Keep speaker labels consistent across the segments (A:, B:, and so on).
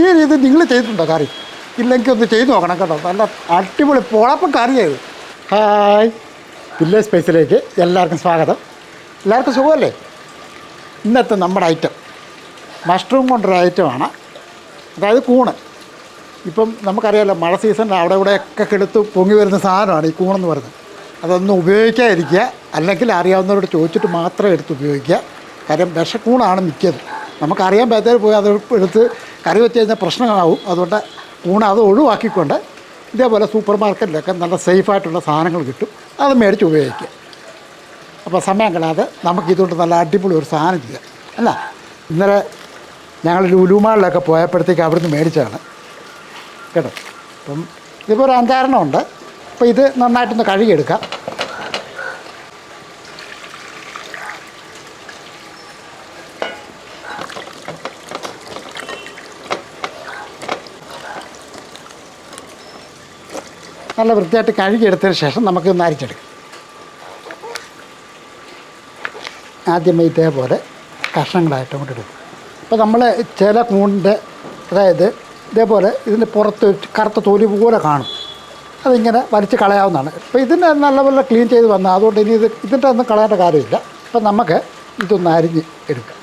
A: ഈ രീതി നിങ്ങൾ ചെയ്തിട്ടുണ്ടോ കറി ഇല്ലെങ്കിൽ ഒന്ന് ചെയ്ത് നോക്കണം കേട്ടോ. നല്ല അടിപൊളി പൊളപ്പം കറിയായത് ഹായ്. വില്ലേജ് സ്പേസിലേക്ക് എല്ലാവർക്കും സ്വാഗതം. എല്ലാവർക്കും സുഖമല്ലേ? ഇന്നത്തെ നമ്മുടെ ഐറ്റം മഷ്റൂം കൊണ്ടൊരു ഐറ്റമാണ് അതായത് കൂണ്. ഇപ്പം നമുക്കറിയാമല്ലോ മഴ സീസണിൽ അവിടെ ഇവിടെയൊക്കെ കെടുത്ത് പൊങ്ങി വരുന്ന സാധനമാണ് ഈ കൂണെന്ന് പറയുന്നത്. അതൊന്നും ഉപയോഗിക്കാതിരിക്കുക. അല്ലെങ്കിൽ അറിയാവുന്നവരോട് ചോദിച്ചിട്ട് മാത്രം എടുത്ത് ഉപയോഗിക്കുക. കാര്യം വിഷക്കൂണാണ് മിക്കത്. നമുക്കറിയാൻ പറ്റാതെ പോയി അത് എടുത്ത് കറി വെച്ച് കഴിഞ്ഞാൽ പ്രശ്നങ്ങളാവും. അതുകൊണ്ട് ഊണ് അത് ഒഴിവാക്കിക്കൊണ്ട് ഇതേപോലെ സൂപ്പർ മാർക്കറ്റിലൊക്കെ നല്ല സേഫായിട്ടുള്ള സാധനങ്ങൾ കിട്ടും. അത് മേടിച്ച് ഉപയോഗിക്കുക അപ്പോൾ സമയം കളയാതെ നമുക്ക് ഇതുകൊണ്ട് നല്ല അടിപൊളി ഒരു സാധനം ചെയ്യാം അല്ല ഇന്നലെ ഞങ്ങൾ ലുലുമാളിലൊക്കെ പോയപ്പോഴത്തേക്ക് അവിടുന്ന് മേടിച്ചാണ് കേട്ടോ? അപ്പം ഇതിപ്പോൾ ഒരു അഞ്ചാറെണ്ണം ഉണ്ട്. അപ്പോൾ ഇത് നന്നായിട്ടൊന്ന് കഴുകിയെടുക്കാം. നല്ല വൃത്തിയായിട്ട് കഴുകിയെടുത്തതിന് ശേഷം നമുക്ക് ഒന്ന് അരിച്ചെടുക്കാം. ആദ്യമേ ഇതേപോലെ കഷ്ണങ്ങളായിട്ട് അങ്ങോട്ട് എടുക്കും അപ്പോൾ നമ്മൾ ചില കൂണിന്റെ അതായത് ഇതേപോലെ ഇതിന്റെ പുറത്ത് കറുത്ത തൊലി പോലെ കാണും. അതിങ്ങനെ വലിച്ച് കളയാവുന്നതാണ്. അപ്പോൾ ഇതിനെ നല്ലപോലെ ക്ലീൻ ചെയ്ത് വന്നാൽ അതുകൊണ്ട് ഇനി ഇത് ഇതിന്റെ ഒന്നും കളയേണ്ട കാര്യമില്ല. അപ്പോൾ നമുക്ക് ഇതൊന്ന് അരിഞ്ഞ് എടുക്കാം.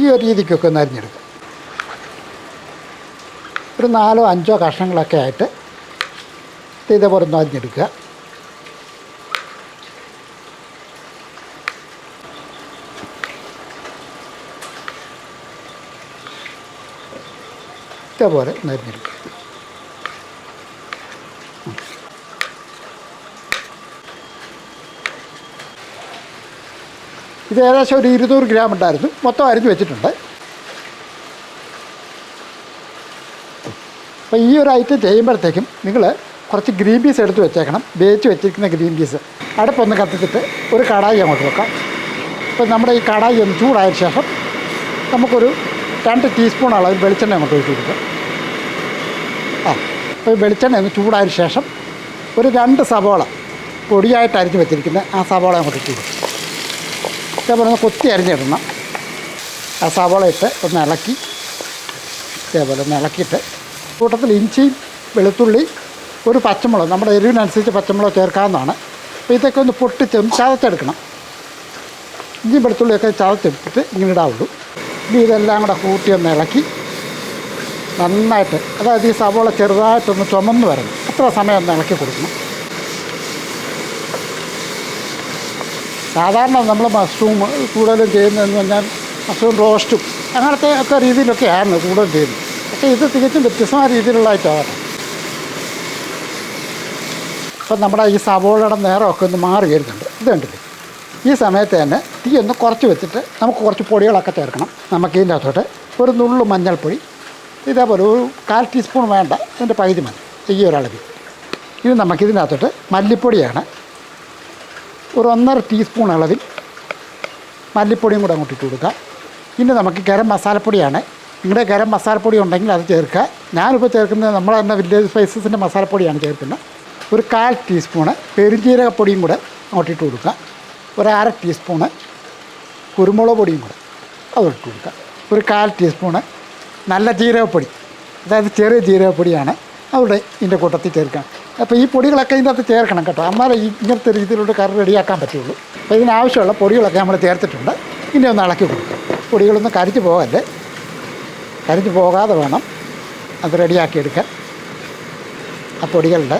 A: ഈ ഒരു രീതിക്കൊക്കെ ഒന്ന് അരിഞ്ഞെടുക്കാം. ഒരു നാലോ അഞ്ചോ കഷ്ണങ്ങളൊക്കെ ആയിട്ട് ഇതേപോലെ ഒന്ന് അരിഞ്ഞെടുക്കുക. ഇതേപോലെ ഒന്ന് അരിഞ്ഞെടുക്കുക. ഇത് ഏകദേശം ഒരു ഇരുന്നൂറ് ഗ്രാം ഉണ്ടായിരുന്നു. മൊത്തം അരിഞ്ഞ് വെച്ചിട്ടുണ്ട്. അപ്പോൾ ഈ ഒരു ഐറ്റം ചെയ്യുമ്പോഴത്തേക്കും നിങ്ങൾ കുറച്ച് ഗ്രീൻ പീസ് എടുത്ത് വെച്ചേക്കണം. വേച്ച് വെച്ചിരിക്കുന്ന ഗ്രീൻ പീസ്. അടുപ്പൊന്ന് കത്തിച്ചിട്ട് ഒരു കടായി അങ്ങോട്ട് വെക്കാം. അപ്പോൾ നമ്മുടെ ഈ കടായി ഒന്ന് ചൂടായ ശേഷം നമുക്കൊരു രണ്ട് ടീസ്പൂൺ അളവിൽ വെളിച്ചെണ്ണ അങ്ങോട്ട് ഒഴിച്ച് കൊടുക്കാം. ആ അപ്പോൾ വെളിച്ചെണ്ണ ഒന്ന് ചൂടായ ശേഷം ഒരു രണ്ട് സവോള പൊടിയായിട്ട് അരിഞ്ഞ് വെച്ചിരിക്കുന്ന ആ സവോള അങ്ങോട്ട് ഇട്ട് കൊടുക്കും. ഇതേപോലെ ഒന്ന് കൊത്തി അരിഞ്ഞിടണം. ആ സവോള ഇട്ട് ഒന്ന് ഇളക്കി ഇതേപോലെ ഒന്ന് ഇളക്കിയിട്ട് കൂട്ടത്തിൽ ഇഞ്ചിയും വെളുത്തുള്ളി ഒരു പച്ചമുളക് നമ്മുടെ എരിവിനനുസരിച്ച് പച്ചമുളക് ചേർക്കാവുന്നതാണ്. അപ്പോൾ ഇതൊക്കെ ഒന്ന് പൊട്ടിച്ച് ഒന്ന് ചതച്ചെടുക്കണം. ഇഞ്ചിയും വെളുത്തുള്ളിയൊക്കെ ചതച്ചെടുത്തിട്ട് ഇങ്ങനെ ഇടാവുള്ളൂ. ഇനി ഇതെല്ലാം കൂടെ കൂട്ടി ഒന്ന് ഇളക്കി നന്നായിട്ട് അതായത് ഈ സവോള ചെറുതായിട്ടൊന്ന് ചുമന്ന് വരണം. അത്ര സമയം ഒന്ന് ഇളക്കി കൊടുക്കണം. സാധാരണ നമ്മൾ മഷ്റൂം കൂടുതലും ചെയ്യുന്നതെന്ന് പറഞ്ഞാൽ മഷ്റൂം റോസ്റ്റും അങ്ങനത്തെ ഒക്കെ രീതിയിലൊക്കെയാണ് കൂടുതൽ ചെയ്യുന്നത്. പക്ഷേ ഇത് തികച്ചും വ്യത്യസ്തമായ രീതിയിലുള്ളതായിട്ടാണ്. അപ്പം നമ്മുടെ ഈ സവോളയുടെ നേരമൊക്കെ ഒന്ന് മാറി വരുന്നുണ്ട്. ഇത് കണ്ടില്ലേ? ഈ സമയത്ത് തന്നെ തീ ഒന്ന് കുറച്ച് വെച്ചിട്ട് നമുക്ക് കുറച്ച് പൊടികളൊക്കെ ചേർക്കണം. നമുക്ക് ഇതിന്റെ അകത്തോട്ട് ഒരു നുള്ളു മഞ്ഞൾപ്പൊടി ഇതേപോലെ ഒരു കാൽ ടീസ്പൂൺ വേണ്ട ഇതിന്റെ പകുതി മതി. ഈ ഒരളവിൽ ഇത് നമുക്ക് ഇതിനകത്തോട്ട് മല്ലിപ്പൊടിയാണ്. ഒരു ഒന്നര ടീസ്പൂൺ അളവിൽ മല്ലിപ്പൊടിയും കൂടെ അങ്ങോട്ട് ഇട്ട് കൊടുക്കുക. ഇനി നമുക്ക് ഗരം മസാലപ്പൊടിയാണ്. നിങ്ങളുടെ ഗരം മസാലപ്പൊടി ഉണ്ടെങ്കിൽ അത് ചേർക്കുക. ഞാനിപ്പോൾ ചേർക്കുന്നത് നമ്മൾ തന്നെ വില്ലേജ് സ്പൈസസിന്റെ മസാലപ്പൊടിയാണ് ചേർക്കുന്നത്. ഒരു കാൽ ടീസ്പൂണ് പെരുംജീരകപ്പൊടിയും കൂടെ അങ്ങോട്ടിട്ട് കൊടുക്കുക. ഒരു അര ടീസ്പൂണ് കുരുമുളക് പൊടിയും കൂടെ അത് ഇട്ട് കൊടുക്കുക. ഒരു കാൽ ടീസ്പൂണ് നല്ല ജീരകപ്പൊടി. അതായത് ചെറിയ ജീരകപ്പൊടിയാണ് അവിടെ ഇതിന്റെ കൂട്ടത്തിൽ ചേർക്കാം അപ്പോൾ ഈ പൊടികളൊക്കെ ഇതിന്റെ അകത്ത് ചേർക്കണം കേട്ടോ. അമ്മാരെ ഇങ്ങനത്തെ രീതിയിലുള്ള കറി റെഡിയാക്കാൻ പറ്റുള്ളൂ. അപ്പോൾ ഇതിനാവശ്യമുള്ള പൊടികളൊക്കെ നമ്മൾ ചേർത്തിട്ടുണ്ട്. ഇനി ഒന്ന് ഇളക്കി കൊടുക്കുക. പൊടികളൊന്നും കരിച്ച് പോകല്ലേ? കരിഞ്ഞ് പോകാതെ വേണം അത് റെഡിയാക്കി എടുക്കാൻ ആ പൊടികളുടെ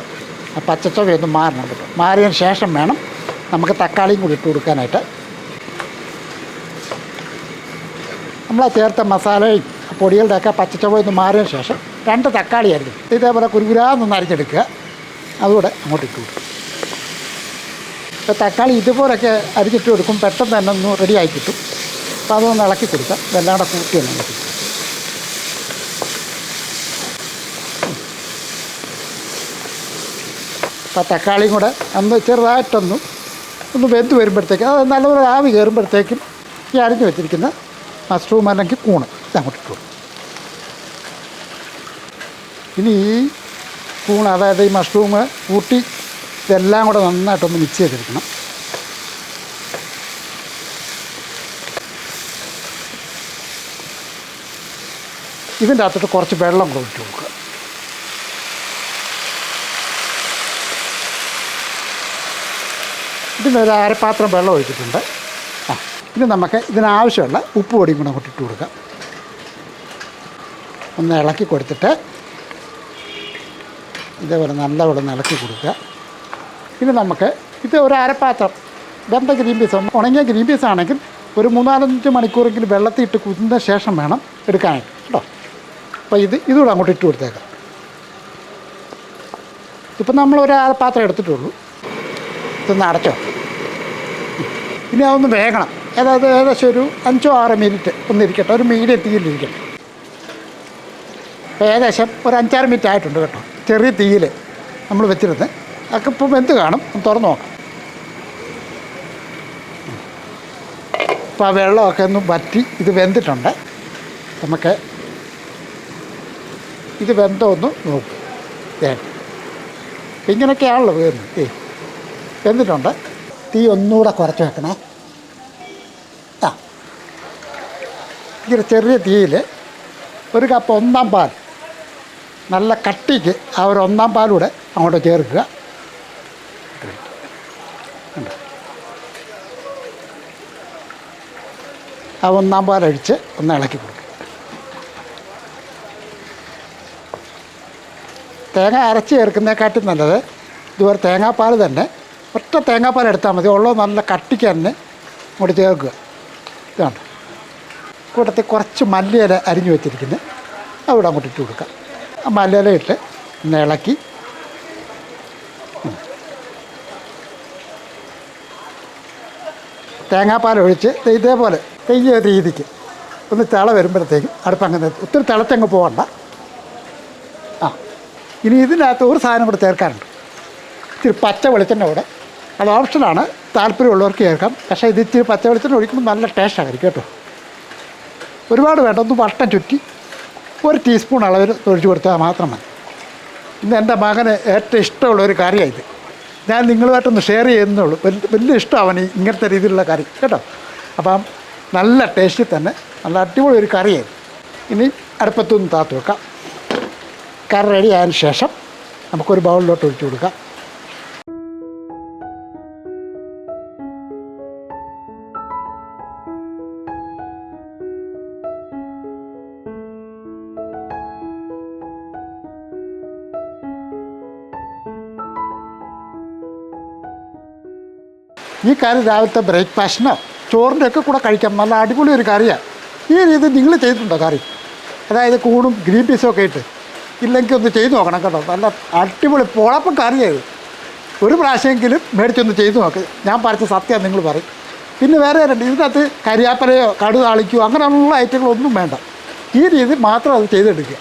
A: ആ പച്ചച്ചവയൊന്ന് മാറണം കേട്ടോ. മാറിയതിന് ശേഷം വേണം നമുക്ക് തക്കാളിയും കൂടി ഇട്ട് കൊടുക്കാനായിട്ട്. നമ്മൾ ആ ചേർത്ത മസാലയും പൊടികളുടെയൊക്കെ പച്ചച്ചവ ഒന്ന് മാറിയതിന് ശേഷം രണ്ട് തക്കാളി ആയിരിക്കും ഇതേപോലെ കുരുകുരാന്നൊന്ന് അരിഞ്ഞെടുക്കുക. അതുകൂടെ അങ്ങോട്ട് ഇട്ട് കൊടുക്കും ഇപ്പോൾ തക്കാളി ഇതുപോലൊക്കെ അരിഞ്ഞിട്ട് കൊടുക്കും പെട്ടെന്ന് തന്നെ ഒന്ന് റെഡിയായി കിട്ടും. അപ്പോൾ അതൊന്ന് ഇളക്കി കൊടുക്കാം. ഇതെല്ലാം കൂടെ കൂട്ടി അപ്പോൾ തക്കാളിയും കൂടെ ഒന്ന് ചെറുതായിട്ടൊന്ന് ഒന്ന് വെന്ത് വരുമ്പോഴത്തേക്ക് അത് നല്ലപോലെ ആവി കയറുമ്പോഴത്തേക്കും ഈ അരിഞ്ഞ് വെച്ചിരിക്കുന്ന മഷ്റൂം അല്ലെങ്കിൽ കൂണ് അങ്ങോട്ട് ഇട്ടു ഇനി ഈ കൂണ് അതായത് ഈ മഷ്റൂം കൂട്ടി ഇതെല്ലാം കൂടെ നന്നായിട്ടൊന്ന് മിക്സ് ചെയ്തിരിക്കണം ഇതിന്റെ അകത്തോട്ട് കുറച്ച് വെള്ളം കൂടെ ഒഴിച്ച് കൊടുക്കുക. ഇതിനൊരു അരപ്പാത്രം വെള്ളം ഒഴിച്ചിട്ടുണ്ട്. ആ ഇനി നമുക്ക് ഇതിനാവശ്യമുള്ള ഉപ്പ് പൊടിയും കൂടെ അങ്ങോട്ട് ഇട്ട് കൊടുക്കാം. ഒന്ന് ഇളക്കി കൊടുത്തിട്ട് ഇതേപോലെ നല്ലപോലെ ഇളക്കി കൊടുക്കുക. ഇനി നമുക്ക് ഇത് ഒരു അരപ്പാത്രം വെന്ത ഗ്രീൻ പീസ് ഉണങ്ങിയ ഗ്രീൻ പീസ് ആണെങ്കിൽ ഒരു മൂന്നാലഞ്ച് മണിക്കൂറെങ്കിലും വെള്ളത്തിൽ ഇട്ട് കുതിർന്ന ശേഷം വേണം എടുക്കാനായിട്ട് കേട്ടോ? അപ്പോൾ ഇത് ഇതുകൂടെ അങ്ങോട്ട് ഇട്ട് കൊടുത്തേക്കാം. ഇപ്പം നമ്മൾ ഒരു അരപ്പാത്രം എടുത്തിട്ടുള്ളൂ. ഇതൊന്ന് അടച്ചോ. ഇനി അതൊന്ന് വേഗണം. അതായത് ഏകദേശം ഒരു അഞ്ചോ ആറോ മിനിറ്റ് ഒന്ന് ഇരിക്കട്ടെ. ഒരു മീഡിയം തീയിലിരിക്കട്ടെ. അപ്പോൾ ഏകദേശം ഒരു അഞ്ചാറ് മിനിറ്റ് ആയിട്ടുണ്ട് കേട്ടോ. ചെറിയ തീയിൽ നമ്മൾ വെച്ചിരുന്ന്. അതൊക്കെ ഇപ്പം വെന്ത് കാണും. തുറന്ന് നോക്കാം. അപ്പോൾ ആ വെള്ളമൊക്കെ ഒന്ന് വറ്റി ഇത് വെന്തിട്ടുണ്ട്. നമുക്ക് ഇത് വെന്തോ ഒന്ന് നോക്കും. ഇങ്ങനെയൊക്കെയാണല്ലോ വേറെ ഏ വെന്തിട്ടുണ്ട്. തീ ഒന്നുകൂടെ കുറച്ച് വെക്കണേ. ആ. ഇങ്ങനെ ചെറിയ തീയിൽ ഒരു കപ്പ് ഒന്നാം പാൽ. നല്ല കട്ടിക്ക് ആ ഒരു ഒന്നാം പാലൂടെ അങ്ങോട്ട് ചേർക്കുക? ആ ഒന്നാം പാൽ അഴിച്ച് ഒന്ന് ഇളക്കി കൊടുക്കുക. തേങ്ങ അരച്ച് ചേർക്കുന്നതിനെക്കാട്ടും നല്ലത് ഇതുപോലെ തേങ്ങാപ്പാൽ തന്നെ ഒറ്റ തേങ്ങാപ്പാൽ എടുത്താൽ മതി. ഉള്ളത് നല്ല കട്ടിക്ക് തന്നെ ഇങ്ങോട്ട് ചേർക്കുക ഇതാണ്. കൂട്ടത്തിൽ കുറച്ച് മല്ലിയില അരിഞ്ഞു വെച്ചിരിക്കുന്നത്. അവിടെ അങ്ങോട്ട് ഇട്ട് കൊടുക്കാം. ആ മല്ലിയില ഇട്ട് ഒന്ന് ഇളക്കി. തേങ്ങാപ്പാൽ ഒഴിച്ച് ഇതേപോലെ തെയ്യ രീതിക്ക് ഒന്ന് തിള വരുമ്പോഴത്തേക്കും അടുപ്പങ്ങ് നിർത്തി. ഒത്തിരി തിളച്ചങ്ങ് പോകണ്ട ആ. ഇനി ഇതിനകത്ത് ഒരു സാധനം കൂടെ ചേർക്കാനുണ്ട്. ഇത്തിരി പച്ച വെളിച്ചെണ്ണ കൂടെ അത് ഓപ്ഷനാണ് താല്പര്യമുള്ളവർക്ക് ചേർക്കാം. പക്ഷേ ഇത് ഇച്ചിരി പച്ച വെളിച്ചെണ്ണ ഒഴിക്കുമ്പോൾ നല്ല ടേസ്റ്റായിരിക്കും കേട്ടോ. ഒരുപാട് വേണ്ട. ഒന്ന് വട്ടം ചുറ്റി ഒരു ടീസ്പൂൺ അളവിൽ ഒഴിച്ചു കൊടുത്താൽ മാത്രം മതി. ഇന്ന് എന്റെ മകന് ഏറ്റവും ഇഷ്ടമുള്ള ഒരു കറിയാണ് ഇത്. ഞാൻ നിങ്ങളുമായിട്ടൊന്ന് ഷെയർ ചെയ്യുന്നുള്ളൂ വലിയ വലിയ ഇഷ്ടമാണ് ഇങ്ങനത്തെ രീതിയിലുള്ള കറി. കേട്ടോ? അപ്പം നല്ല ടേസ്റ്റിൽ തന്നെ നല്ല അടിപൊളി ഒരു കറിയായി. ഇനി അടുപ്പത്തൊന്ന് താത്ത് വെക്കാം. കറി റെഡി ആയതിനു ശേഷം നമുക്കൊരു ബൗളിലോട്ട് ഒഴിച്ചു കൊടുക്കാം. ഈ കറി രാവിലത്തെ ബ്രേക്ക്ഫാസ്റ്റിനോ ചോറിന്റെ ഒക്കെ കൂടെ കഴിക്കാം. നല്ല അടിപൊളി ഒരു കറിയാണ്. ഈ രീതി നിങ്ങൾ ചെയ്തിട്ടുണ്ടോ കറി? അതായത് കൂണും ഗ്രീൻ പീസും ഒക്കെ ഇട്ട് ഇല്ലെങ്കിൽ ഒന്ന് ചെയ്തു നോക്കണം കേട്ടോ. നല്ല അടിപൊളി പൊളപ്പം കറിയായത് ഒരു പ്രാവശ്യമെങ്കിലും മേടിച്ചൊന്ന് ചെയ്തു നോക്ക്. ഞാൻ പറിച്ച സത്യം നിങ്ങൾ പറയും. പിന്നെ വേറെ രണ്ട് ഇതിനകത്ത് കരിയാപ്പലയോ കടു താളിക്കോ അങ്ങനെയുള്ള ഐറ്റങ്ങളൊന്നും വേണ്ട. ഈ രീതി മാത്രം അത് ചെയ്തെടുക്കുക.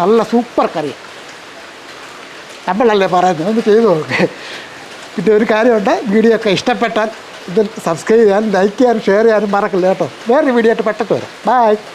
A: നല്ല സൂപ്പർ കറിയാണ്. നമ്മളല്ലേ പറയുന്നത്? ഒന്ന് ചെയ്തു നോക്ക്. പിന്നെ ഒരു കാര്യമുണ്ട്. വീഡിയോ ഒക്കെ ഇഷ്ടപ്പെട്ടാൽ ഇത് സബ്സ്ക്രൈബ് ചെയ്യാനും ലൈക്ക് ചെയ്യാനും ഷെയർ ചെയ്യാനും മറക്കില്ല കേട്ടോ. വേറൊരു വീഡിയോ ആയിട്ട് പെട്ടെന്ന് വരാം. ബൈ